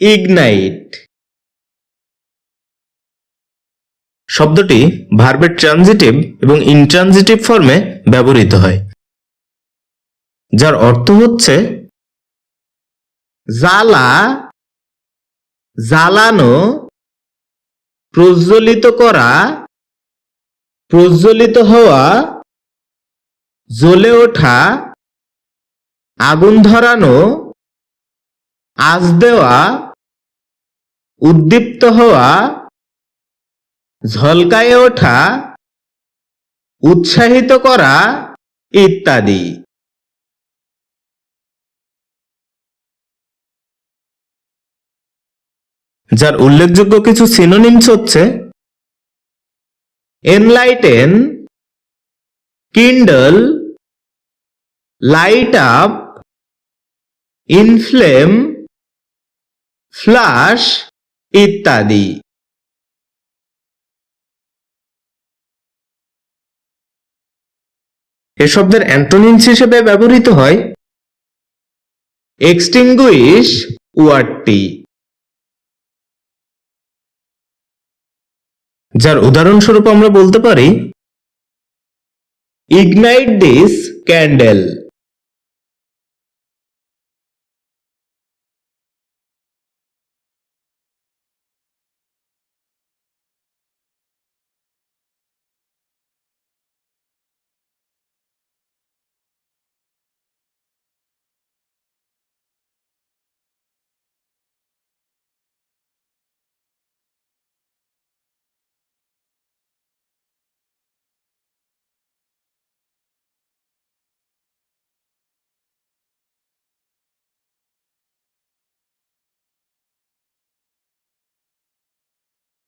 Ignite. শব্দটি ভার্বের transitive এবং ইনট্রানজিটিভ ফর্মে ব্যবহৃত হয়, যার অর্থ হচ্ছে জ্বালা, জ্বালানো, প্রজ্বলিত করা, প্রজ্বলিত হওয়া, জ্বলে ওঠা, আগুন ধরানো আজ দেওয়া উদ্দীপ্ত হওয়া, ঝলকায়ে ওঠা, উৎসাহিত করা ইত্যাদি। যার উল্লেখযোগ্য কিছু সিনোনিমস হচ্ছে enlighten kindle light up inflame flush ইত্যাদি। এ শব্দের অ্যান্টোনিমস হিসেবে ব্যবহৃত হয় এক্সটিংগুইশ ওয়ার্ডটি, যার উদাহরণস্বরূপ আমরা বলতে পারি ইগনাইট দিস ক্যান্ডেল।